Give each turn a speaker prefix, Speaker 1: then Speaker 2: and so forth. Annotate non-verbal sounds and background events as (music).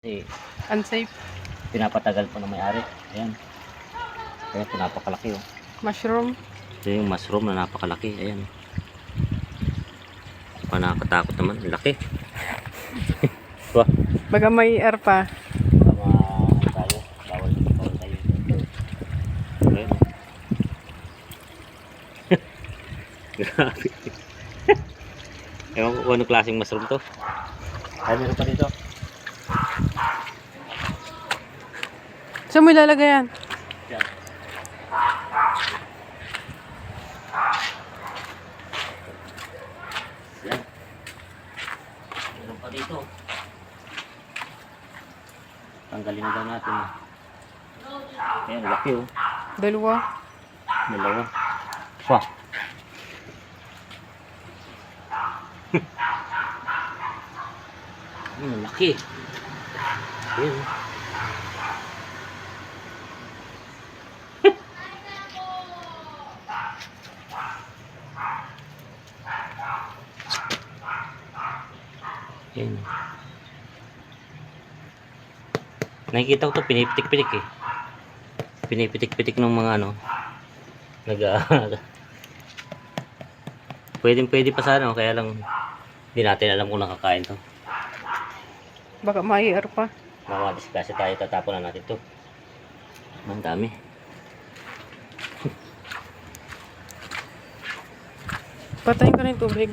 Speaker 1: Kasi
Speaker 2: Unsafe.
Speaker 1: pinapatagal po ng may-ari. Ayan. Ayan, ito napakalaki oh.
Speaker 2: Mushroom.
Speaker 1: Ito yung mushroom na napakalaki. Ayan. Panakatakot naman. Laki. (laughs) Wah.
Speaker 2: Baga may air pa.
Speaker 1: Tama tayo. Bawal, bawal tayo. Ayan. Grabe. (laughs) Ewan ko kung anong klaseng mushroom to. Ay, meron pa dito.
Speaker 2: Saan mo ilalagay yan?
Speaker 1: Yan. Yan. Meron pa dito. Tanggalin na daw natin. Ayan, laki oh.
Speaker 2: Dalawa.
Speaker 1: Dalawa. Wah. Hmm, laki. Oh. Ayan. Nakikita ko to pinipitik-pitik eh. Pinipitik-pitik ng mga ano. Nag Pwede pwede pa sana, kaya lang hindi natin alam kung nakakain to.
Speaker 2: Baka may pa.
Speaker 1: Mga disklase tayo, tatapon na natin to. Ang dami.
Speaker 2: Patayin ko na yung tubig.